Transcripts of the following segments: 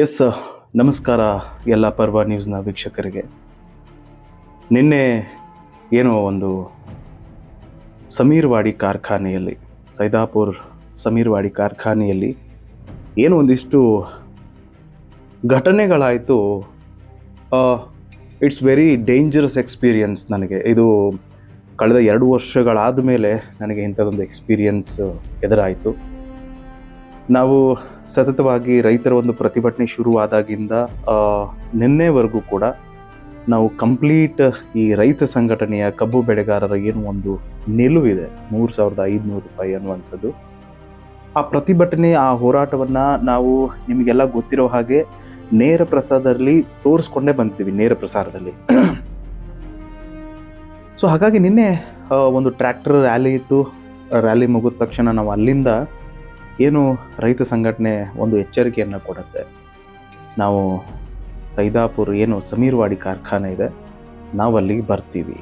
S ನಮಸ್ಕಾರ ಎಲ್ಲ ಪರ್ವ ನ್ಯೂಸ್ನ ವೀಕ್ಷಕರಿಗೆ. ನಿನ್ನೆ ಏನೋ ಒಂದು ಸಮೀರ್ವಾಡಿ ಕಾರ್ಖಾನೆಯಲ್ಲಿ, ಸೈದಾಪುರ್ ಸಮೀರ್ವಾಡಿ ಕಾರ್ಖಾನೆಯಲ್ಲಿ ಏನೋ ಒಂದಿಷ್ಟು ಘಟನೆಗಳಾಯಿತು. ಇಟ್ಸ್ ವೆರಿ ಡೇಂಜರಸ್ ಎಕ್ಸ್ಪೀರಿಯನ್ಸ್ ನನಗೆ. ಇದು ಕಳೆದ ಎರಡು ವರ್ಷಗಳಾದ ಮೇಲೆ ನನಗೆ ಇಂಥದ್ದೊಂದು ಎಕ್ಸ್ಪೀರಿಯನ್ಸ್ ಎದುರಾಯಿತು. ನಾವು ಸತತವಾಗಿ ರೈತರ ಒಂದು ಪ್ರತಿಭಟನೆ ಶುರುವಾದಾಗಿಂದ ನಿನ್ನೆವರೆಗೂ ಕೂಡ ನಾವು ಕಂಪ್ಲೀಟ್ ಈ ರೈತ ಸಂಘಟನೆಯ ಕಬ್ಬು ಬೆಳೆಗಾರರ ಏನು ಒಂದು ನಿಲುವಿದೆ, ಮೂರು ಸಾವಿರದ ಐದುನೂರು ರೂಪಾಯಿ ಅನ್ನುವಂಥದ್ದು. ಆ ಪ್ರತಿಭಟನೆ, ಆ ಹೋರಾಟವನ್ನು ನಾವು ನಿಮಗೆಲ್ಲ ಗೊತ್ತಿರೋ ಹಾಗೆ ನೇರ ಪ್ರಸಾರದಲ್ಲಿ ತೋರಿಸ್ಕೊಂಡೇ ಬಂದಿದ್ದೀವಿ, ನೇರ ಪ್ರಸಾರದಲ್ಲಿ. ಸೊ ಹಾಗಾಗಿ ನಿನ್ನೆ ಒಂದು ಟ್ರ್ಯಾಕ್ಟರ್ ರ್ಯಾಲಿ ಇತ್ತು. ರ್ಯಾಲಿ ಮುಗಿದ ತಕ್ಷಣ ನಾವು ಅಲ್ಲಿಂದ ಏನು ರೈತ ಸಂಘಟನೆ ಒಂದು ಎಚ್ಚರಿಕೆಯನ್ನು ಕೊಡುತ್ತೆ? ನಾವು ಸೈದಾಪುರ್ ಏನು ಸಮೀರ್ವಾಡಿ ಕಾರ್ಖಾನೆ ಇದೆ ನಾವು ಅಲ್ಲಿಗೆ ಬರ್ತೀವಿ.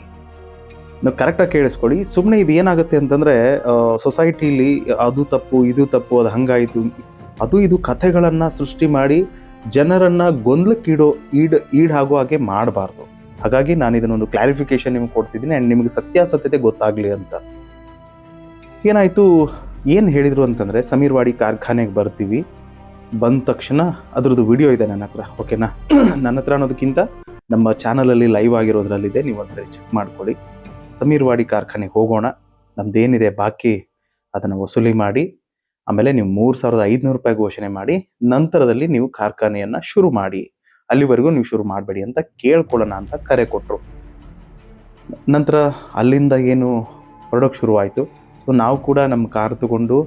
ನಾವು ಕರೆಕ್ಟಾಗಿ ಕೇಳಿಸ್ಕೊಳ್ಳಿ. ಸುಮ್ಮನೆ ಇದು ಏನಾಗುತ್ತೆ ಅಂತಂದರೆ ಸೊಸೈಟಿಲಿ ಅದು ತಪ್ಪು, ಇದು ತಪ್ಪು, ಅದು ಹಂಗಾಯಿತು. ಅದು ಇದು ಕಥೆಗಳನ್ನು ಸೃಷ್ಟಿ ಮಾಡಿ ಜನರನ್ನು ಗೊಂದಲಕ್ಕೀಡೋ, ಈಡ್ ಈಡ್ ಆಗೋ ಹಾಗೆ ಮಾಡಬಾರ್ದು. ಹಾಗಾಗಿ ನಾನು ಇದನ್ನೊಂದು ಕ್ಲಾರಿಫಿಕೇಶನ್ ನಿಮ್ಗೆ ಕೊಡ್ತಿದ್ದೀನಿ. ಆ್ಯಂಡ್ ನಿಮಗೆ ಸತ್ಯಾಸತ್ಯತೆ ಗೊತ್ತಾಗಲಿ ಅಂತ. ಏನಾಯಿತು? ಏನು ಹೇಳಿದರು ಅಂತಂದರೆ, ಸಮೀರ್ವಾಡಿ ಕಾರ್ಖಾನೆಗೆ ಬರ್ತೀವಿ. ಬಂದ ತಕ್ಷಣ ಅದ್ರದ್ದು ವಿಡಿಯೋ ಇದೆ ನನ್ನ ಹತ್ರ ಓಕೆನಾ ನನ್ನ ಹತ್ರ ಅನ್ನೋದಕ್ಕಿಂತ ನಮ್ಮ ಚಾನಲಲ್ಲಿ ಲೈವ್ ಆಗಿರೋದ್ರಲ್ಲಿದೆ, ನೀವು ಒಂದ್ಸರಿ ಚೆಕ್ ಮಾಡ್ಕೊಳ್ಳಿ. ಸಮೀರ್ವಾಡಿ ಕಾರ್ಖಾನೆಗೆ ಹೋಗೋಣ. ನಮ್ದೇನಿದೆ ಬಾಕಿ, ಅದನ್ನು ವಸೂಲಿ ಮಾಡಿ, ಆಮೇಲೆ ನೀವು ಮೂರು ಸಾವಿರದ ಐದುನೂರು ರೂಪಾಯಿ ಘೋಷಣೆ ಮಾಡಿ, ನಂತರದಲ್ಲಿ ನೀವು ಕಾರ್ಖಾನೆಯನ್ನು ಶುರು ಮಾಡಿ. ಅಲ್ಲಿವರೆಗೂ ನೀವು ಶುರು ಮಾಡಬೇಡಿ ಅಂತ ಕೇಳ್ಕೊಳ್ಳೋಣ ಅಂತ ಕರೆ ಕೊಟ್ಟರು ನಂತರ ಅಲ್ಲಿಂದ ಏನು ಹೊರಡೋಕ್ಕೆ ಶುರುವಾಯಿತು? ಸೊ ನಾವು ಕೂಡ ನಮ್ಮ ಕಾರ್ ತಗೊಂಡು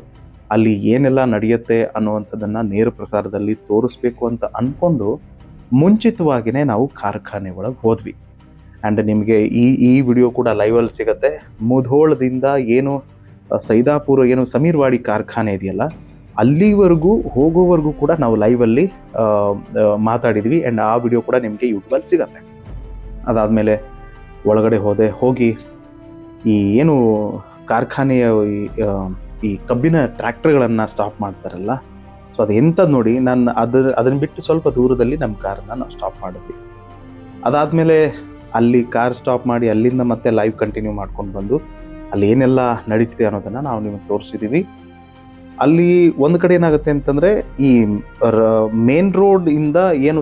ಅಲ್ಲಿ ಏನೆಲ್ಲ ನಡೆಯುತ್ತೆ ಅನ್ನುವಂಥದ್ದನ್ನು ನೇರ ಪ್ರಸಾರದಲ್ಲಿ ತೋರಿಸ್ಬೇಕು ಅಂತ ಅಂದ್ಕೊಂಡು ಮುಂಚಿತವಾಗಿಯೇ ನಾವು ಕಾರ್ಖಾನೆ ಒಳಗೆ ಹೋದ್ವಿ. ಆ್ಯಂಡ್ ನಿಮಗೆ ಈ ಈ ವಿಡಿಯೋ ಕೂಡ ಲೈವಲ್ಲಿ ಸಿಗುತ್ತೆ. ಮುಧೋಳದಿಂದ ಏನು ಸೈದಾಪುರ ಏನು ಸಮೀರ್ವಾಡಿ ಕಾರ್ಖಾನೆ ಇದೆಯಲ್ಲ, ಅಲ್ಲಿವರೆಗೂ ಹೋಗೋವರೆಗೂ ಕೂಡ ನಾವು ಲೈವಲ್ಲಿ ಮಾತಾಡಿದ್ವಿ. ಆ್ಯಂಡ್ ಆ ವಿಡಿಯೋ ಕೂಡ ನಿಮಗೆ ಯೂಟ್ಯೂಬಲ್ಲಿ ಸಿಗತ್ತೆ. ಅದಾದಮೇಲೆ ಒಳಗಡೆ ಹೋದೆ, ಹೋಗಿ ಈ ಏನು ಕಾರ್ಖಾನೆಯ ಈ, ಕಬ್ಬಿನ ಟ್ರ್ಯಾಕ್ಟರ್ಗಳನ್ನು ಸ್ಟಾಪ್ ಮಾಡ್ತಾರಲ್ಲ. ಸೊ ಅದು ಎಂಥದ್ದು ನೋಡಿ ನಾನು ಅದರ ಅದನ್ನು ಬಿಟ್ಟು ಸ್ವಲ್ಪ ದೂರದಲ್ಲಿ ನಮ್ಮ ಕಾರನ್ನ ನಾವು ಸ್ಟಾಪ್ ಮಾಡಿದ್ವಿ. ಅದಾದಮೇಲೆ ಅಲ್ಲಿ ಕಾರ್ ಸ್ಟಾಪ್ ಮಾಡಿ ಅಲ್ಲಿಂದ ಮತ್ತೆ ಲೈವ್ ಕಂಟಿನ್ಯೂ ಮಾಡ್ಕೊಂಡು ಬಂದು ಅಲ್ಲಿ ಏನೆಲ್ಲ ನಡೀತಿದೆ ಅನ್ನೋದನ್ನು ನಾವು ನಿಮಗೆ ತೋರಿಸಿದ್ದೀವಿ ಅಲ್ಲಿ ಒಂದು ಕಡೆ ಏನಾಗುತ್ತೆ ಅಂತಂದರೆ ಈ ಮೇನ್ ರೋಡ್ ಇಂದ ಏನು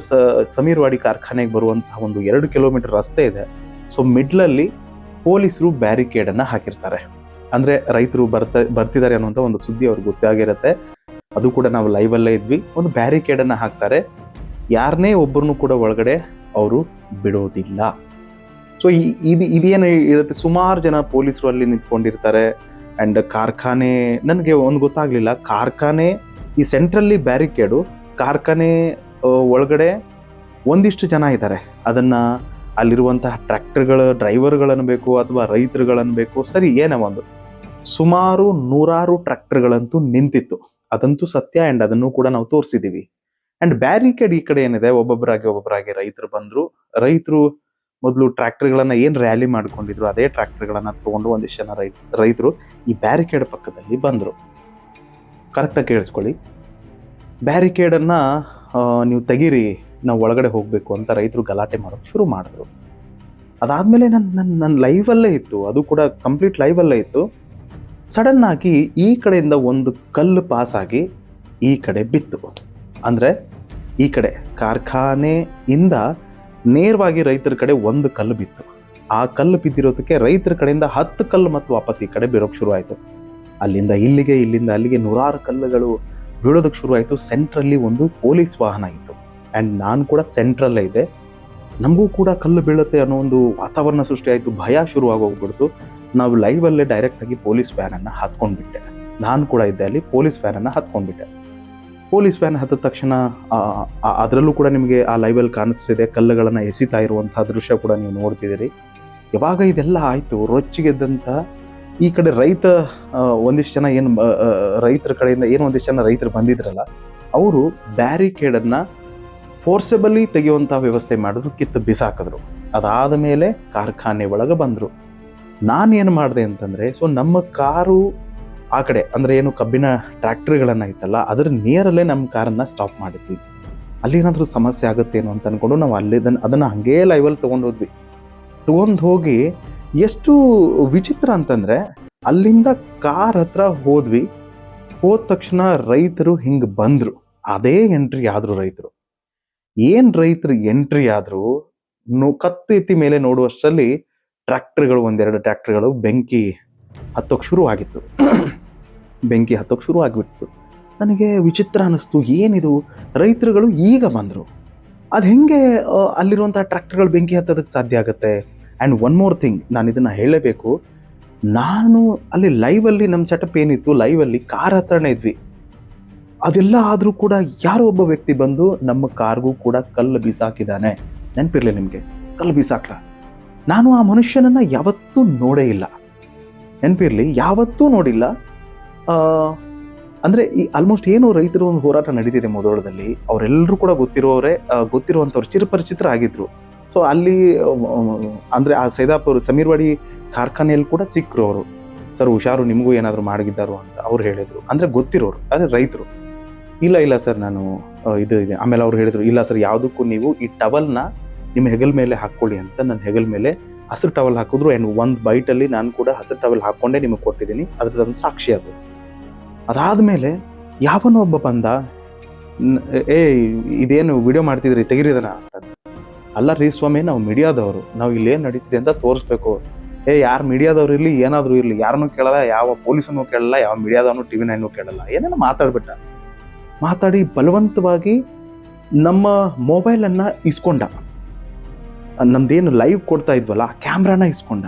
ಸಮೀರ್ವಾಡಿ ಕಾರ್ಖಾನೆಗೆ ಬರುವಂತಹ ಒಂದು ಎರಡು ಕಿಲೋಮೀಟರ್ ರಸ್ತೆ ಇದೆ. ಸೊ ಮಿಡ್ಲಲ್ಲಿ ಪೊಲೀಸರು ಬ್ಯಾರಿಕೇಡನ್ನು ಹಾಕಿರ್ತಾರೆ. ಅಂದರೆ ರೈತರು ಬರ್ತಾ, ಬರ್ತಿದ್ದಾರೆ ಅನ್ನುವಂಥ ಒಂದು ಸುದ್ದಿ ಅವ್ರಿಗೆ ಗೊತ್ತಾಗಿರುತ್ತೆ ಅದು ಕೂಡ ನಾವು ಲೈವಲ್ಲೇ ಇದ್ವಿ. ಒಂದು ಬ್ಯಾರಿಕೇಡನ್ನು ಹಾಕ್ತಾರೆ. ಯಾರನ್ನೇ ಒಬ್ಬರನ್ನು ಕೂಡ ಒಳಗಡೆ ಅವರು ಬಿಡೋದಿಲ್ಲ. ಸೊ ಇದು, ಇದೇನು ಇರುತ್ತೆ? ಸುಮಾರು ಜನ ಪೊಲೀಸರು ಅಲ್ಲಿ ನಿಂತ್ಕೊಂಡಿರ್ತಾರೆ. ಆ್ಯಂಡ್ ಕಾರ್ಖಾನೆ, ನನಗೆ ಒಂದು ಗೊತ್ತಾಗಲಿಲ್ಲ. ಕಾರ್ಖಾನೆ, ಈ ಸೆಂಟ್ರಲ್ಲಿ ಬ್ಯಾರಿಕೇಡು ಕಾರ್ಖಾನೆ ಒಳಗಡೆ ಒಂದಿಷ್ಟು ಜನ ಇದ್ದಾರೆ. ಅದನ್ನು ಅಲ್ಲಿರುವಂತಹ ಟ್ರ್ಯಾಕ್ಟರ್ಗಳ ಡ್ರೈವರ್ಗಳನ್ನು ಬೇಕು ಅಥವಾ ರೈತರುಗಳನ್ನು ಬೇಕು, ಸರಿ, ಏನೋ ಒಂದು. ಸುಮಾರು ನೂರಾರು ಟ್ರ್ಯಾಕ್ಟರ್ಗಳಂತೂ ನಿಂತಿತ್ತು. ಅದಂತೂ ಸತ್ಯ ಆ್ಯಂಡ್ ಅದನ್ನು ಕೂಡ ನಾವು ತೋರಿಸಿದ್ದೀವಿ ಆ್ಯಂಡ್ ಬ್ಯಾರಿಕೇಡ್ ಈ ಕಡೆ ಏನಿದೆ ಒಬ್ಬೊಬ್ಬರಾಗಿ ಒಬ್ಬೊಬ್ಬರಾಗಿ ರೈತರು ಬಂದರು. ರೈತರು ಮೊದಲು ಟ್ರ್ಯಾಕ್ಟರ್ಗಳನ್ನು ಏನು ರ್ಯಾಲಿ ಮಾಡ್ಕೊಂಡಿದ್ರು, ಅದೇ ಟ್ರ್ಯಾಕ್ಟರ್ಗಳನ್ನು ತೊಗೊಂಡು ಒಂದಿಷ್ಟು ಜನ ರೈ, ರೈತರು ಈ ಬ್ಯಾರಿಕೇಡ್ ಪಕ್ಕದಲ್ಲಿ ಬಂದರು. ಕರೆಕ್ಟಾಗಿ ಕೇಳಿಸ್ಕೊಳ್ಳಿ. ಬ್ಯಾರಿಕೇಡನ್ನು ನೀವು ತೆಗೀರಿ, ನಾವು ಒಳಗಡೆ ಹೋಗಬೇಕು ಅಂತ ರೈತರು ಗಲಾಟೆ ಮಾಡೋಕ್ಕೆ ಶುರು ಮಾಡಿದ್ರು. ಅದಾದಮೇಲೆ ನನ್ನ ನನ್ನ ನನ್ನ ಲೈವಲ್ಲೇ ಇತ್ತು. ಅದು ಕೂಡ ಕಂಪ್ಲೀಟ್ ಲೈವಲ್ಲೇ ಇತ್ತು. ಸಡನ್ ಆಗಿ ಈ ಕಡೆಯಿಂದ ಒಂದು ಕಲ್ಲು ಪಾಸ್ ಆಗಿ ಈ ಕಡೆ ಬಿತ್ತು. ಅಂದರೆ ಈ ಕಡೆ ಕಾರ್ಖಾನೆಯಿಂದ ನೇರವಾಗಿ ರೈತರ ಕಡೆ ಒಂದು ಕಲ್ಲು ಬಿತ್ತು. ಆ ಕಲ್ಲು ಬಿದ್ದಿರೋದಕ್ಕೆ ರೈತರ ಕಡೆಯಿಂದ ಹತ್ತು ಕಲ್ಲು ಮತ್ತು ವಾಪಸ್ ಈ ಕಡೆ ಬೀಳೋಕೆ ಶುರುವಾಯಿತು ಅಲ್ಲಿಂದ ಇಲ್ಲಿಗೆ, ಇಲ್ಲಿಂದ ಅಲ್ಲಿಗೆ ನೂರಾರು ಕಲ್ಲುಗಳು ಬೀಳೋದಕ್ಕೆ ಶುರುವಾಯಿತು ಸೆಂಟ್ರಲ್ಲಿ ಒಂದು ಪೊಲೀಸ್ ವಾಹನ ಇತ್ತು. ಆ್ಯಂಡ್ ನಾನು ಕೂಡ ಸೆಂಟ್ರಲ್ಲೇ ಇದೆ ನಮಗೂ ಕೂಡ ಕಲ್ಲು ಬೀಳುತ್ತೆ ಅನ್ನೋ ಒಂದು ವಾತಾವರಣ ಸೃಷ್ಟಿ ಆಯಿತು. ಭಯ ಶುರುವಾಗೋಗ್ಬಿಡ್ತು. ನಾವು ಲೈವಲ್ಲೇ ಡೈರೆಕ್ಟಾಗಿ ಪೊಲೀಸ್ ವ್ಯಾನನ್ನು ಹತ್ಕೊಂಡ್ಬಿಟ್ಟೆ. ನಾನು ಕೂಡ ಇದ್ದೆ ಅಲ್ಲಿ ಪೊಲೀಸ್ ವ್ಯಾನನ್ನು ಹತ್ಕೊಂಡ್ಬಿಟ್ಟೆ. ಪೊಲೀಸ್ ವ್ಯಾನ್ ಹತ್ತಿದ ತಕ್ಷಣ ಅದರಲ್ಲೂ ಕೂಡ ನಿಮಗೆ ಆ ಲೈವಲ್ಲಿ ಕಾಣಿಸ್ತಿದೆ, ಕಲ್ಲುಗಳನ್ನು ಎಸಿತಾ ಇರುವಂಥ ದೃಶ್ಯ ಕೂಡ ನೀವು ನೋಡ್ತಿದ್ದೀರಿ. ಯಾವಾಗ ಇದೆಲ್ಲ ಆಯಿತು ರೊಚ್ಚಿಗೆದ್ದಂಥ ಈ ಕಡೆ ರೈತ ಒಂದಿಷ್ಟು ಜನ ಏನು ರೈತರ ಕಡೆಯಿಂದ ಏನು ಒಂದಿಷ್ಟು ಜನ ರೈತರು ಬಂದಿದ್ರಲ್ಲ, ಅವರು ಬ್ಯಾರಿಕೇಡನ್ನು ಫೋರ್ಸೆಬಲಿ ತೆಗೆಯುವಂಥ ವ್ಯವಸ್ಥೆ ಮಾಡಿದ್ರು ಕಿತ್ತು ಬಿಸಾಕಿದ್ರು. ಅದಾದ ಮೇಲೆ ಕಾರ್ಖಾನೆ ಒಳಗೆ ಬಂದರು. ನಾನೇನು ಮಾಡಿದೆ ಅಂತಂದರೆ ಸೊ ನಮ್ಮ ಕಾರು ಆ ಕಡೆ, ಅಂದರೆ ಏನು ಕಬ್ಬಿನ ಟ್ರ್ಯಾಕ್ಟ್ರಿಗಳನ್ನು ಐತಲ್ಲ ಅದ್ರ ನಿಯರಲ್ಲೇ ನಮ್ಮ ಕಾರನ್ನು ಸ್ಟಾಪ್ ಮಾಡಿದ್ವಿ. ಅಲ್ಲಿ ಏನಾದರೂ ಸಮಸ್ಯೆ ಆಗುತ್ತೇನೋ ಅಂತ ಅಂದ್ಕೊಂಡು ನಾವು ಅಲ್ಲಿ ಅದನ್ನು ಅದನ್ನು ಹಾಗೇ ಲೈವಲ್ಲಿ ತೊಗೊಂಡು ಹೋದ್ವಿ. ತೊಗೊಂಡು ಹೋಗಿ ಎಷ್ಟು ವಿಚಿತ್ರ ಅಂತಂದರೆ, ಅಲ್ಲಿಂದ ಕಾರ್ ಹತ್ರ ಹೋದ್ವಿ. ಹೋದ ತಕ್ಷಣ ರೈತರು ಹಿಂಗೆ ಬಂದರು. ಅದೇ ಎಂಟ್ರಿ ಆದರು ರೈತರು. ಏನು ರೈತರು ಎಂಟ್ರಿ ಆದರೂ, ನೋ ಕತ್ತೆತ್ತಿ ಮೇಲೆ ನೋಡುವಷ್ಟರಲ್ಲಿ ಟ್ರ್ಯಾಕ್ಟರ್ಗಳು, ಒಂದೆರಡು ಟ್ರ್ಯಾಕ್ಟರ್ಗಳು ಬೆಂಕಿ ಹತ್ತೋಕೆ ಶುರು ಆಗಿತ್ತು ಬೆಂಕಿ ಹತ್ತೋಕೆ ಶುರು ಆಗಿಬಿಟ್ಟು ನನಗೆ ವಿಚಿತ್ರ ಅನ್ನಿಸ್ತು, ಏನಿದು? ರೈತರುಗಳು ಈಗ ಬಂದರು. ಅದು ಹೆಂಗೆ ಅಲ್ಲಿರುವಂಥ ಟ್ರ್ಯಾಕ್ಟರ್ಗಳು ಬೆಂಕಿ ಹತ್ತೋದಕ್ಕೆ ಸಾಧ್ಯ ಆಗುತ್ತೆ? ಆ್ಯಂಡ್ ಒನ್ ಮೋರ್ ಥಿಂಗ್ ನಾನು ಇದನ್ನು ಹೇಳಲೇಬೇಕು ನಾನು ಅಲ್ಲಿ ಲೈವಲ್ಲಿ ನಮ್ಮ ಸೆಟಪ್ ಏನಿತ್ತು ಲೈವಲ್ಲಿ ಕಾರ್ ಹತ್ರನೇ ಇದ್ವಿ. ಅದೆಲ್ಲ ಆದರೂ ಕೂಡ ಯಾರೋ ಒಬ್ಬ ವ್ಯಕ್ತಿ ಬಂದು ನಮ್ಮ ಕಾರ್ಗೂ ಕೂಡ ಕಲ್ಲು ಬೀಸಾಕಿದ್ದಾನೆ. ನೆನಪಿರಲಿ ನಿಮಗೆ, ಕಲ್ಲು ಬೀಸಾಕ್ತ? ನಾನು ಆ ಮನುಷ್ಯನನ್ನು ಯಾವತ್ತೂ ನೋಡೇ ಇಲ್ಲ. ನೆನಪಿರಲಿ, ಯಾವತ್ತೂ ನೋಡಿಲ್ಲ. ಅಂದರೆ ಈ ಆಲ್ಮೋಸ್ಟ್ ಏನು ರೈತರ ಒಂದು ಹೋರಾಟ ನಡೀತಿದೆ ಮೊದಲದಲ್ಲಿ ಅವರೆಲ್ಲರೂ ಕೂಡ ಗೊತ್ತಿರೋರೆ ಗೊತ್ತಿರುವಂಥವ್ರು ಚಿರಪರಿಚಿತರಾಗಿದ್ರು ಸೊ ಅಲ್ಲಿ, ಅಂದರೆ ಅಂದ್ರೆ ಆ ಸೈದಾಪುರ, ಸಮೀರ್ವಾಡಿ ಕಾರ್ಖಾನೆಯಲ್ಲಿ ಕೂಡ ಸಿಕ್ಕರು ಅವರು. ಸರ್, ಹುಷಾರು, ನಿಮಗೂ ಏನಾದರೂ ಮಾಡಿದ್ದಾರೋ ಅಂತ ಅವ್ರು ಹೇಳಿದರು. ಅಂದ್ರೆ ಗೊತ್ತಿರೋರು ಅಂದ್ರೆ ರೈತರು. ಇಲ್ಲ ಇಲ್ಲ ಸರ್, ನಾನು ಇದು ಇದೆ. ಆಮೇಲೆ ಅವ್ರು ಹೇಳಿದರು, ಇಲ್ಲ ಸರ್, ಯಾವುದಕ್ಕೂ ನೀವು ಈ ಟವಲ್ನ ನಿಮ್ಮ ಹೆಗಲ್ ಮೇಲೆ ಹಾಕ್ಕೊಳ್ಳಿ ಅಂತ ನನ್ನ ಹೆಗಲ್ ಮೇಲೆ ಹಸಿರು ಟವಲ್ ಹಾಕಿದ್ರು ಆ್ಯಂಡ್ ಒಂದು ಬೈಟಲ್ಲಿ ನಾನು ಕೂಡ ಹಸಿರು ಟವಲ್ ಹಾಕ್ಕೊಂಡೇ ನಿಮಗೆ ಕೊಟ್ಟಿದ್ದೀನಿ. ಅದ್ರದ್ದೊಂದು ಸಾಕ್ಷಿ ಅದು. ಅದಾದಮೇಲೆ ಯಾವನೋ ಒಬ್ಬ ಬಂದ ಏ, ಇದೇನು ವಿಡಿಯೋ ಮಾಡ್ತಿದ್ರಿ, ತೆಗಿರಿದನ? ಅಂತ ಅಲ್ಲ ರೀ ಸ್ವಾಮಿ, ನಾವು ಮೀಡಿಯಾದವರು, ನಾವು ಇಲ್ಲಿ ಏನು ನಡೀತಿದೆ ಅಂತ ತೋರಿಸ್ಬೇಕು. ಏ, ಯಾರು ಮೀಡಿಯಾದವ್ರು ಇರಲಿ, ಏನಾದರೂ ಇರಲಿ, ಯಾರನ್ನೂ ಕೇಳಲ್ಲ, ಯಾವ ಪೊಲೀಸನ್ನು ಕೇಳಲ್ಲ, ಯಾವ ಮೀಡಿಯಾದವನು ಟಿ ವಿ ನೈನು ಕೇಳಲ್ಲ. ಏನೇನೋ ಮಾತಾಡ್ಬಿಟ್ಟ. ಮಾತಾಡಿ ಬಲವಂತವಾಗಿ ನಮ್ಮ ಮೊಬೈಲನ್ನು ಇಸ್ಕೊಂಡ. ನಮ್ದೇನು ಲೈವ್ ಕೊಡ್ತಾ ಇದ್ವಲ್ಲ, ಆ ಕ್ಯಾಮ್ರಾನ ಇಸ್ಕೊಂಡ.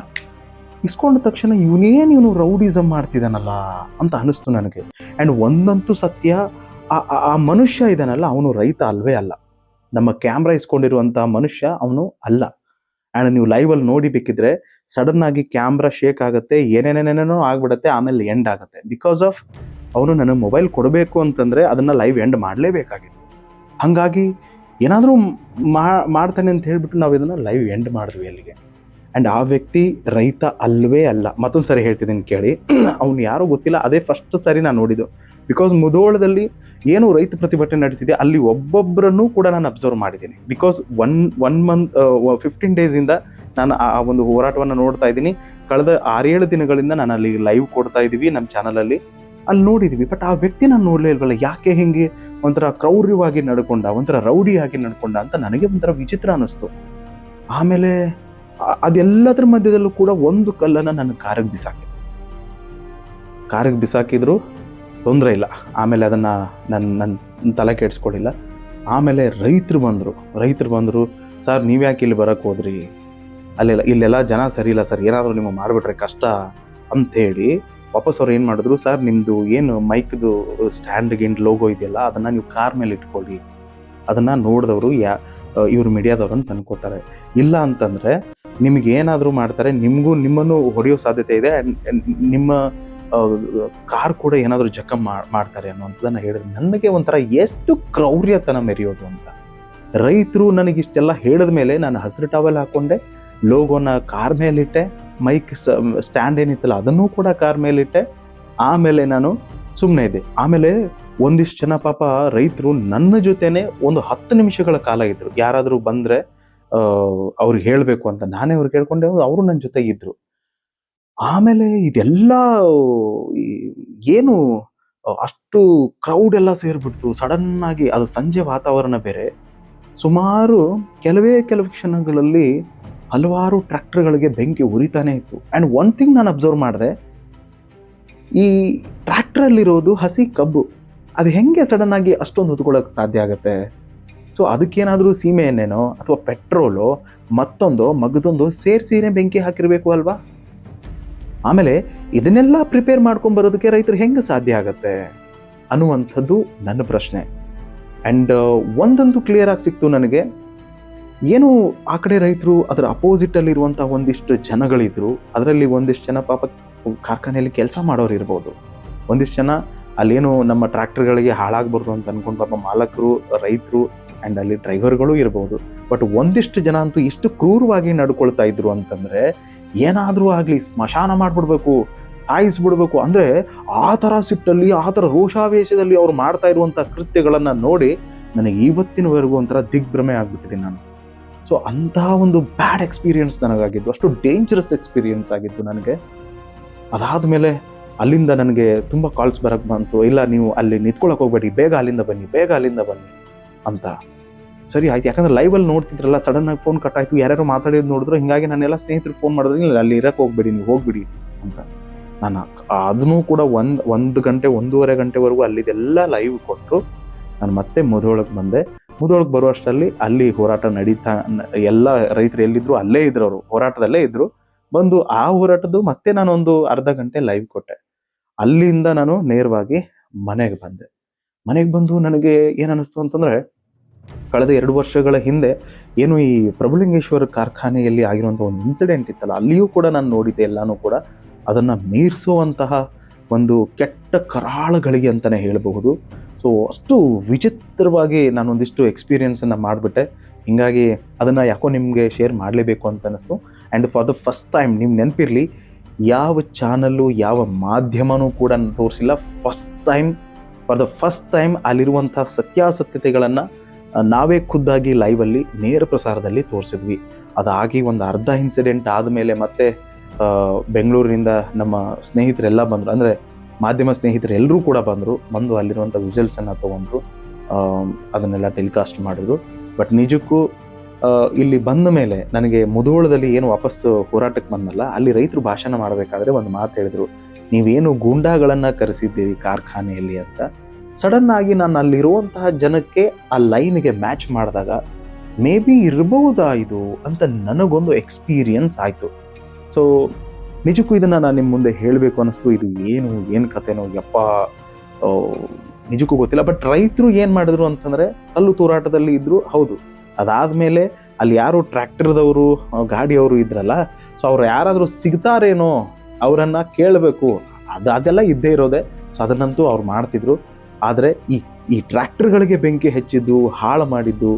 ಇಸ್ಕೊಂಡ ತಕ್ಷಣ ಇವನೇನು ಇವನು ರೌಡಿಸಮ್ ಮಾಡ್ತಿದ್ದಾನಲ್ಲ ಅಂತ ಅನಿಸ್ತು ನನಗೆ. ಆ್ಯಂಡ್ ಒಂದಂತೂ ಸತ್ಯ, ಆ- ಆ- ಆ ಮನುಷ್ಯ ಇದ್ದಾನಲ್ಲ ಅವನು ರೈತ ಅಲ್ವೇ ಅಲ್ಲ. ನಮ್ಮ ಕ್ಯಾಮ್ರಾ ಇಸ್ಕೊಂಡಿರುವಂಥ ಮನುಷ್ಯ ಅವನು ಅಲ್ಲ. ಆ್ಯಂಡ್ ನೀವು ಲೈವಲ್ಲಿ ನೋಡಿ ಬೇಕಿದ್ರೆ ಸಡನ್ ಆಗಿ ಕ್ಯಾಮ್ರಾ ಶೇಕ್ ಆಗುತ್ತೆ, ಏನೇನೇನೇನೇನೋ ಆಗ್ಬಿಡುತ್ತೆ, ಆಮೇಲೆ ಎಂಡ್ ಆಗುತ್ತೆ. ಬಿಕಾಸ್ ಆಫ್ ಅವನು ನನಗೆ ಮೊಬೈಲ್ ಕೊಡಬೇಕು ಅಂತಂದರೆ ಅದನ್ನು ಲೈವ್ ಎಂಡ್ ಮಾಡಲೇಬೇಕಾಗಿತ್ತು. ಹಾಗಾಗಿ ಏನಾದರೂ ಮಾಡ್ತಾನೆ ಅಂತ ಹೇಳಿಬಿಟ್ಟು ನಾವು ಇದನ್ನು ಲೈವ್ ಎಂಡ್ ಮಾಡಿದ್ವಿ ಅಲ್ಲಿಗೆ. ಆ್ಯಂಡ್ ಆ ವ್ಯಕ್ತಿ ರೈತ ಅಲ್ವೇ ಅಲ್ಲ. ಮತ್ತೊಂದು ಸರಿ ಹೇಳ್ತಿದ್ದೀನಿ ಕೇಳಿ. ಅವ್ನು ಯಾರೂ ಗೊತ್ತಿಲ್ಲ, ಅದೇ ಫಸ್ಟ್ ಸರಿ ನಾನು ನೋಡಿದ್ದು. ಬಿಕಾಸ್ ಮುದೋಳದಲ್ಲಿ ಏನು ರೈತ ಪ್ರತಿಭಟನೆ ನಡೀತಿದೆ, ಅಲ್ಲಿ ಒಬ್ಬೊಬ್ಬರನ್ನೂ ಕೂಡ ನಾನು ಅಬ್ಸರ್ವ್ ಮಾಡಿದ್ದೀನಿ. Because one one month fifteen ಡೇಸಿಂದ ನಾನು ಆ ಒಂದು ಹೋರಾಟವನ್ನು ನೋಡ್ತಾ ಇದ್ದೀನಿ. ಕಳೆದ ಆರೇಳು ದಿನಗಳಿಂದ ನಾನು ಅಲ್ಲಿ ಲೈವ್ ಕೊಡ್ತಾ ಇದ್ದೀವಿ ನಮ್ಮ ಚಾನಲಲ್ಲಿ ಅಲ್ಲಿ ನೋಡಿದ್ವಿ. ಬಟ್ ಆ ವ್ಯಕ್ತಿ ನಾನು ನೋಡಲೇ ಇಲ್ವಲ್ಲ, ಯಾಕೆ ಹಿಂಗೆ ಒಂಥರ ಕ್ರೌರ್ಯವಾಗಿ ನಡ್ಕೊಂಡ, ಒಂಥರ ರೌಡಿಯಾಗಿ ನಡ್ಕೊಂಡ ಅಂತ ನನಗೆ ಒಂಥರ ವಿಚಿತ್ರ ಅನ್ನಿಸ್ತು ಆಮೇಲೆ ಅದೆಲ್ಲದರ ಮಧ್ಯದಲ್ಲೂ ಕೂಡ ಒಂದು ಕಲ್ಲನ್ನು ನನ್ನ ಕಾರಿಗೆ ಬಿಸಾಕಿದ್ರು ಕಾರಿಗೆ ಬಿಸಾಕಿದ್ರು ತೊಂದರೆ ಇಲ್ಲ. ಆಮೇಲೆ ಅದನ್ನು ನನ್ನ ನನ್ನ ತಲೆ ಕೆಡಿಸ್ಕೊಳ್ಳಿಲ್ಲ ಆಮೇಲೆ ರೈತರು ಬಂದರು. ರೈತರು ಬಂದರು, ಸರ್, ನೀವ್ಯಾಕೆ ಇಲ್ಲಿ ಬರೋಕ್ಕೆ ಹೋದ್ರಿ? ಅಲ್ಲೆಲ್ಲ, ಇಲ್ಲೆಲ್ಲ ಜನ ಸರಿ ಇಲ್ಲ, ಸರ್, ಏನಾದರೂ ನಿಮಗೆ ಮಾಡಿಬಿಟ್ರೆ ಕಷ್ಟ ಅಂಥೇಳಿ ವಾಪಸ್ ಅವ್ರು ಏನು ಮಾಡಿದ್ರು, ಸರ್ ನಿಮ್ಮದು ಏನು ಮೈಕ್ದು ಸ್ಟ್ಯಾಂಡ್ ಗಿಂಡ್ ಲೋಗೋ ಇದೆಯಲ್ಲ, ಅದನ್ನು ನೀವು ಕಾರ್ ಮೇಲೆ ಇಟ್ಕೊಳ್ಳಿ. ಅದನ್ನು ನೋಡಿದವರು ಯಾ, ಇವರು ಮೀಡಿಯಾದವ್ರು ಅಂತ ಅನ್ಕೋತಾರೆ. ಇಲ್ಲ ಅಂತಂದರೆ, ನಿಮಗೆ ಏನಾದರೂ ಮಾಡ್ತಾರೆ, ನಿಮಗೂ ನಿಮ್ಮನ್ನು ಹೊಡೆಯೋ ಸಾಧ್ಯತೆ ಇದೆ ನಿಮ್ಮ ಕಾರ್ ಕೂಡ ಏನಾದರೂ ಜಖಮ್ ಮಾ- ಮಾಡ್ತಾರೆ ಅನ್ನೋಂಥದ್ದನ್ನು ಹೇಳಿದ್ರೆ ನನಗೆ ಒಂಥರ ಎಷ್ಟು ಕ್ರೌರ್ಯತನ ಮೆರೆಯೋದು ಅಂತ. ರೈತರು ನನಗಿಷ್ಟೆಲ್ಲ ಹೇಳಿದ ಮೇಲೆ ನಾನು ಹಸಿರು ಟಾವೆಲ್ ಹಾಕ್ಕೊಂಡೆ ಲೋಗೋನ ಕಾರ್ ಮೇಲಿಟ್ಟೆ, ಮೈಕ್ ಸ್ಟ್ಯಾಂಡ್ ಏನಿತ್ತಲ್ಲ ಅದನ್ನೂ ಕೂಡ ಕಾರ್ ಮೇಲಿಟ್ಟೆ. ಆಮೇಲೆ ನಾನು ಸುಮ್ಮನೆ ಇದ್ದೆ. ಆಮೇಲೆ ಒಂದಿಷ್ಟು ಜನ ಪಾಪ ರೈತರು ನನ್ನ ಜೊತೆನೆ ಒಂದು ಹತ್ತು ನಿಮಿಷಗಳ ಕಾಲ ಇದ್ರು. ಯಾರಾದರೂ ಬಂದರೆ ಅವ್ರಿಗೆ ಹೇಳಬೇಕು ಅಂತ ನಾನೇ ಅವ್ರಿಗೆ ಹೇಳ್ಕೊಂಡೆ, ಅವರು ನನ್ನ ಜೊತೆ ಇದ್ರು. ಆಮೇಲೆ ಇದೆಲ್ಲ ಏನು, ಅಷ್ಟು ಕ್ರೌಡ್ ಎಲ್ಲ ಸೇರಿಬಿಡ್ತು. ಸಡನ್ ಆಗಿ ಅದು ಸಂಜೆ ವಾತಾವರಣ ಬೇರೆ. ಸುಮಾರು ಕೆಲವೇ, ಕೆಲವು ಕ್ಷಣಗಳಲ್ಲಿ ಹಲವಾರು ಟ್ರ್ಯಾಕ್ಟರ್ಗಳಿಗೆ ಬೆಂಕಿ ಉರಿತಾನೆ ಇತ್ತು. ಆ್ಯಂಡ್ ಒನ್ ಥಿಂಗ್ ನಾನು ಅಬ್ಸರ್ವ್ ಮಾಡಿದೆ, ಈ ಟ್ರ್ಯಾಕ್ಟ್ರಲ್ಲಿರೋದು ಹಸಿ ಕಬ್ಬು, ಅದು ಹೆಂಗೆ ಸಡನ್ನಾಗಿ ಅಷ್ಟೊಂದು ಹೊತ್ಕೊಳ್ಳೋಕೆ ಸಾಧ್ಯ ಆಗುತ್ತೆ? ಸೊ ಅದಕ್ಕೇನಾದರೂ ಸೀಮೆ ಎಣ್ಣೆನೋ ಅಥವಾ ಪೆಟ್ರೋಲು ಮತ್ತೊಂದು ಮಗದೊಂದು ಸೇರಿಸಿನೇ ಬೆಂಕಿ ಹಾಕಿರಬೇಕು ಅಲ್ವಾ? ಆಮೇಲೆ ಇದನ್ನೆಲ್ಲ ಪ್ರಿಪೇರ್ ಮಾಡ್ಕೊಂಡು ಬರೋದಕ್ಕೆ ರೈತರು ಹೆಂಗೆ ಸಾಧ್ಯ ಆಗುತ್ತೆ? ಅನ್ನುವಂಥದ್ದು ನನ್ನ ಪ್ರಶ್ನೆ. ಆ್ಯಂಡ್ ಒಂದಂತೂ ಕ್ಲಿಯರ್ ಆಗಿ ಸಿಕ್ತು ನನಗೆ. ಏನು ಆ ಕಡೆ ರೈತರು ಅದರ ಅಪೋಸಿಟಲ್ಲಿರುವಂಥ ಒಂದಿಷ್ಟು ಜನಗಳಿದ್ರು, ಅದರಲ್ಲಿ ಒಂದಿಷ್ಟು ಜನ ಪಾಪ ಕಾರ್ಖಾನೆಯಲ್ಲಿ ಕೆಲಸ ಮಾಡೋರು ಇರ್ಬೋದು. ಒಂದಿಷ್ಟು ಜನ ಅಲ್ಲೇನು ನಮ್ಮ ಟ್ರ್ಯಾಕ್ಟರ್ಗಳಿಗೆ ಹಾಳಾಗಬಾರ್ದು ಅಂತ ಅನ್ಕೊಂಡು ಪಾಪ ಮಾಲಕರು, ರೈತರು ಆ್ಯಂಡ್ ಅಲ್ಲಿ ಡ್ರೈವರ್ಗಳು ಇರ್ಬೋದು. ಬಟ್ ಒಂದಿಷ್ಟು ಜನ ಅಂತೂ ಇಷ್ಟು ಕ್ರೂರವಾಗಿ ನಡ್ಕೊಳ್ತಾ ಇದ್ರು ಅಂತಂದರೆ ಏನಾದರೂ ಆಗಲಿ ಸ್ಮಶಾನ ಮಾಡಿಬಿಡ್ಬೇಕು ಸಾಯಿಸ್ಬಿಡ್ಬೇಕು ಅಂದರೆ ಆ ಥರ ಸಿಟ್ಟಲ್ಲಿ, ಆ ಥರ ರೋಷಾವೇಶದಲ್ಲಿ ಅವ್ರು ಮಾಡ್ತಾ ಇರುವಂಥ ಕೃತ್ಯಗಳನ್ನು ನೋಡಿ ನನಗೆ ಇವತ್ತಿನವರೆಗೂ ಒಂಥರ ದಿಗ್ಭ್ರಮೆ ಆಗ್ಬಿಟ್ಟಿದ್ದೀನಿ ನಾನು. ಸೊ ಅಂತಹ ಒಂದು ಬ್ಯಾಡ್ ಎಕ್ಸ್ಪೀರಿಯನ್ಸ್ ನನಗಾಗಿದ್ದು, ಅಷ್ಟು ಡೇಂಜರಸ್ ಎಕ್ಸ್ಪೀರಿಯನ್ಸ್ ಆಗಿತ್ತು ನನಗೆ. ಅದಾದ ಮೇಲೆ ಅಲ್ಲಿಂದ ನನಗೆ ತುಂಬ ಕಾಲ್ಸ್ ಬರಕ್ಕೆ ಬಂತು. ಇಲ್ಲ, ನೀವು ಅಲ್ಲಿ ನಿಂತ್ಕೊಳ್ಳೋಕೆ ಹೋಗ್ಬೇಡಿ, ಬೇಗ ಅಲ್ಲಿಂದ ಬನ್ನಿ, ಬೇಗ ಅಲ್ಲಿಂದ ಬನ್ನಿ ಅಂತ. ಸರಿ, ಆಯ್ತು. ಯಾಕಂದ್ರೆ ಲೈವಲ್ಲಿ ನೋಡ್ತಿದ್ರಲ್ಲ ಸಡನ್ ಆಗಿ ಫೋನ್ ಕಟ್ ಆಯ್ತು. ಯಾರ್ಯಾರು ಮಾತಾಡಿದ್ದು ನೋಡಿದ್ರು, ಹಿಂಗಾಗಿ ನಾನೆಲ್ಲ ಸ್ನೇಹಿತರು ಫೋನ್ ಮಾಡಿದ್ರೆ, ಇಲ್ಲ, ಅಲ್ಲಿ ಇರಕ್ಕೆ ಹೋಗ್ಬೇಡಿ, ನೀವು ಹೋಗ್ಬಿಡಿ ಅಂತ. ನಾನು ಅದನ್ನೂ ಕೂಡ ಒಂದು ಒಂದು ಗಂಟೆ, ಒಂದೂವರೆ ಗಂಟೆವರೆಗೂ ಅಲ್ಲಿದೆಲ್ಲ ಲೈವ್ ಕೊಟ್ಟು ನಾನು ಮತ್ತೆ ಮುಧೋಳಕ್ಕೆ ಬಂದೆ. ಮುಧೋಳಕ್ಕೆ ಬರುವಷ್ಟರಲ್ಲಿ ಅಲ್ಲಿ ಹೋರಾಟ ನಡೀತಾ, ಎಲ್ಲ ರೈತರು ಎಲ್ಲಿದ್ರು ಅಲ್ಲೇ ಇದ್ರು ಅವರು, ಹೋರಾಟದಲ್ಲೇ ಇದ್ರು. ಬಂದು ಆ ಹೋರಾಟದ್ದು ಮತ್ತೆ ನಾನು ಒಂದು ಅರ್ಧ ಗಂಟೆ ಲೈವ್ ಕೊಟ್ಟೆ. ಅಲ್ಲಿಂದ ನಾನು ನೇರವಾಗಿ ಮನೆಗೆ ಬಂದೆ. ಮನೆಗೆ ಬಂದು ನನಗೆ ಏನು ಅನಿಸ್ತು ಅಂತಂದ್ರೆ, ಕಳೆದ ಎರಡು ವರ್ಷಗಳ ಹಿಂದೆ ಏನು ಈ ಪ್ರಭುಲಿಂಗೇಶ್ವರ ಕಾರ್ಖಾನೆಯಲ್ಲಿ ಆಗಿರುವಂಥ ಒಂದು ಇನ್ಸಿಡೆಂಟ್ ಇತ್ತಲ್ಲ, ಅಲ್ಲಿಯೂ ಕೂಡ ನಾನು ನೋಡಿದ್ದೆ, ಎಲ್ಲನೂ ಕೂಡ. ಅದನ್ನು ಮೀರಿಸುವಂತಹ ಒಂದು ಕೆಟ್ಟ ಕರಾಳಗಳಿಗೆ ಅಂತಲೇ ಹೇಳಬಹುದು. ಸೊ ಅಷ್ಟು ವಿಚಿತ್ರವಾಗಿ ನಾನೊಂದಿಷ್ಟು ಎಕ್ಸ್ಪೀರಿಯನ್ಸನ್ನು ಮಾಡಿಬಿಟ್ಟೆ. ಹೀಗಾಗಿ ಅದನ್ನು ಯಾಕೋ ನಿಮಗೆ ಶೇರ್ ಮಾಡಲೇಬೇಕು ಅಂತ ಅನ್ನಿಸ್ತು. And for the first time ನಿಮ್ಮ ನೆನಪಿರಲಿ, ಯಾವ ಚಾನಲ್ಲು ಯಾವ ಮಾಧ್ಯಮನೂ ಕೂಡ ತೋರಿಸಿಲ್ಲ. First time for the first time ಅಲ್ಲಿರುವಂಥ ಸತ್ಯಾಸತ್ಯತೆಗಳನ್ನು ನಾವೇ ಖುದ್ದಾಗಿ ಲೈವಲ್ಲಿ ನೇರ ಪ್ರಸಾರದಲ್ಲಿ ತೋರಿಸಿದ್ವಿ. ಅದಾಗಿ ಒಂದು ಅರ್ಧ ಇನ್ಸಿಡೆಂಟ್ ಆದಮೇಲೆ ಮತ್ತೆ ಬೆಂಗಳೂರಿನಿಂದ ನಮ್ಮ ಸ್ನೇಹಿತರೆಲ್ಲ ಬಂದರು. ಅಂದರೆ ಮಾಧ್ಯಮ ಸ್ನೇಹಿತರು ಎಲ್ಲರೂ ಕೂಡ ಬಂದರು. ಬಂದು ಅಲ್ಲಿರುವಂಥ ವಿಜುವಲ್ಸನ್ನು ತೊಗೊಂಡ್ರು. ಅದನ್ನೆಲ್ಲ ಟೆಲಿಕಾಸ್ಟ್ ಮಾಡಿದ್ರು. ಬಟ್ ನಿಜಕ್ಕೂ ಇಲ್ಲಿ ಬಂದ ಮೇಲೆ ನನಗೆ ಮುಧೋಳದಲ್ಲಿ ಏನು ವಾಪಸ್ ಹೋರಾಟಕ್ಕೆ ಬಂದಲ್ಲ. ಅಲ್ಲಿ ರೈತರು ಭಾಷಣ ಮಾಡಬೇಕಾದ್ರೆ ಒಂದು ಮಾತು ಹೇಳಿದರು. ನೀವೇನು ಗೂಂಡಾಗಳನ್ನು ಕರೆಸಿದ್ದೀರಿ ಕಾರ್ಖಾನೆಯಲ್ಲಿ ಅಂತ. ಸಡನ್ ಆಗಿ ನಾನು ಅಲ್ಲಿರುವಂತಹ ಜನಕ್ಕೆ ಆ ಲೈನ್ಗೆ ಮ್ಯಾಚ್ ಮಾಡಿದಾಗ ಮೇ ಬಿ ಇರಬಹುದಾ ಇದು? ಅಂತ ನನಗೊಂದು ಎಕ್ಸ್ಪೀರಿಯನ್ಸ್ ಆಯಿತು. ಸೊ ನಿಜಕ್ಕೂ ಇದನ್ನು ನಾನು ನಿಮ್ಮ ಮುಂದೆ ಹೇಳಬೇಕು ಅನ್ನಿಸ್ತು. ಇದು ಏನು ಏನು ಕಥೆನೋ, ಯಪ್ಪ ನಿಜಕ್ಕೂ ಗೊತ್ತಿಲ್ಲ. ಬಟ್ ರೈತರು ಏನು ಮಾಡಿದ್ರು ಅಂತಂದರೆ, ಕಲ್ಲು ತೂರಾಟದಲ್ಲಿ ಇದ್ದರು ಹೌದು. ಅದಾದಮೇಲೆ ಅಲ್ಲಿ ಯಾರು ಟ್ರ್ಯಾಕ್ಟರ್ದವರು ಗಾಡಿಯವರು ಇದ್ರಲ್ಲ, ಸೊ ಅವ್ರು ಯಾರಾದರೂ ಸಿಗ್ತಾರೇನೋ, ಅವರನ್ನು ಕೇಳಬೇಕು. ಅದು, ಅದೆಲ್ಲ ಇದ್ದೇ ಇರೋದೆ. ಸೊ ಅದನ್ನಂತೂ ಅವ್ರು ಮಾಡ್ತಿದ್ರು. ಆದರೆ ಈ ಈ ಟ್ರ್ಯಾಕ್ಟರ್ಗಳಿಗೆ ಬೆಂಕಿ ಹಚ್ಚಿದ್ದು, ಹಾಳು ಮಾಡಿದ್ದು,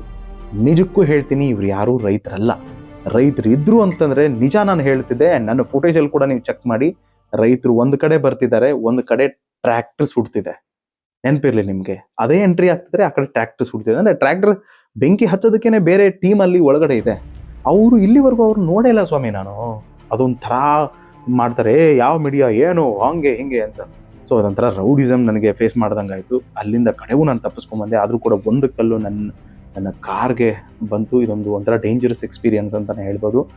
ನಿಜಕ್ಕೂ ಹೇಳ್ತೀನಿ, ಇವ್ರು ಯಾರೂ ರೈತರಲ್ಲ. ರೈತರು ಇದ್ರು ಅಂತಂದರೆ ನಿಜ ನಾನು ಹೇಳ್ತಿದ್ದೆ ನನ್ನ ಫೋಟೇಜಲ್ಲಿ ಕೂಡ ನೀವು ಚೆಕ್ ಮಾಡಿ ರೈತರು ಒಂದು ಕಡೆ ಬರ್ತಿದ್ದಾರೆ ಒಂದು ಕಡೆ ಟ್ರ್ಯಾಕ್ಟರ್ ಸುಡ್ತಿದೆ. ನೆನಪಿರ್ಲಿ ನಿಮಗೆ. ಅದೇ ಎಂಟ್ರಿ ಆಗ್ತಿದ್ರೆ ಆ ಕಡೆ ಟ್ರ್ಯಾಕ್ಟರ್ ಸುಡ್ತಿದೆ. ಅಂದರೆ ಟ್ರ್ಯಾಕ್ಟರ್ ಬೆಂಕಿ ಹಚ್ಚೋದಕ್ಕೇನೆ ಬೇರೆ ಟೀಮ್ ಅಲ್ಲಿ ಒಳಗಡೆ ಇದೆ. ಅವರು ಇಲ್ಲಿವರೆಗೂ ಅವ್ರು ನೋಡೇ ಇಲ್ಲ ಸ್ವಾಮಿ ನಾನು. ಅದೊಂಥರ ಮಾಡ್ತಾರೆ "ಏ, ಯಾವ ಮೀಡಿಯಾ ಏನು? ಹಂಗೆ ಹಿಂಗೆ ಅಂತ. ಸೊ ಅದೊಂಥರ ರೌಡಿಸಮ್ ನನಗೆ ಫೇಸ್ ಮಾಡ್ದಂಗೆ ಆಯಿತು ಅಲ್ಲಿಂದ ಕಡೆಗೂ ನಾನು ತಪ್ಪಿಸ್ಕೊಂಬಂದೆ ಆದರೂ ಕೂಡ ಒಂದು ಕಲ್ಲು ನನ್ನ ನನ್ನ ಕಾರ್ಗೆ ಬಂತು, ಇದೊಂದು ಒಂಥರ ಡೇಂಜರಸ್ ಎಕ್ಸ್ಪೀರಿಯನ್ಸ್ ಅಂತಲೇ ಹೇಳ್ಬೋದು.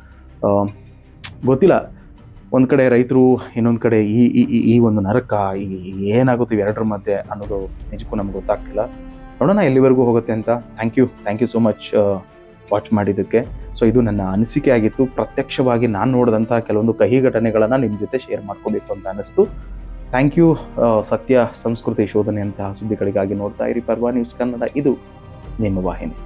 ಗೊತ್ತಿಲ್ಲ. ಒಂದು ಕಡೆ ರೈತರು, ಇನ್ನೊಂದು ಕಡೆ ಈ ಈ, ಈ- ಈ ಒಂದು ನರಕ, ಈ, ಏನಾಗುತ್ತೆ ಎರಡರ ಮಧ್ಯೆ ಅನ್ನೋದು ನಿಜಕ್ಕೂ ನಮ್ಗೆ ಗೊತ್ತಾಗ್ತಿಲ್ಲ. ನೋಡೋಣ ಎಲ್ಲಿವರೆಗೂ ಹೋಗುತ್ತೆ ಅಂತ. Thank you thank you so much watch ಮಾಡಿದ್ದಕ್ಕೆ. ಸೊ ಇದು ನನ್ನ ಅನಿಸಿಕೆ ಆಗಿತ್ತು. ಪ್ರತ್ಯಕ್ಷವಾಗಿ ನಾನು ನೋಡಿದಂಥ ಕೆಲವೊಂದು ಕಹಿ ಘಟನೆಗಳನ್ನು ನಿಮ್ಮ ಜೊತೆ ಶೇರ್ ಮಾಡ್ಕೋಬೇಕು ಅಂತ ಅನ್ನಿಸ್ತು. ಥ್ಯಾಂಕ್ ಯು ಸತ್ಯ ಸಂಸ್ಕೃತಿ ಶೋಧನೆ ಅಂತಹ ಸುದ್ದಿಗಳಿಗಾಗಿ ನೋಡ್ತಾ ಇರಿ. ಪರ್ವ ನ್ಯೂಸ್ ಕನ್ನಡ ಇದು ನಿಮ್ಮ ವಾಹಿನಿ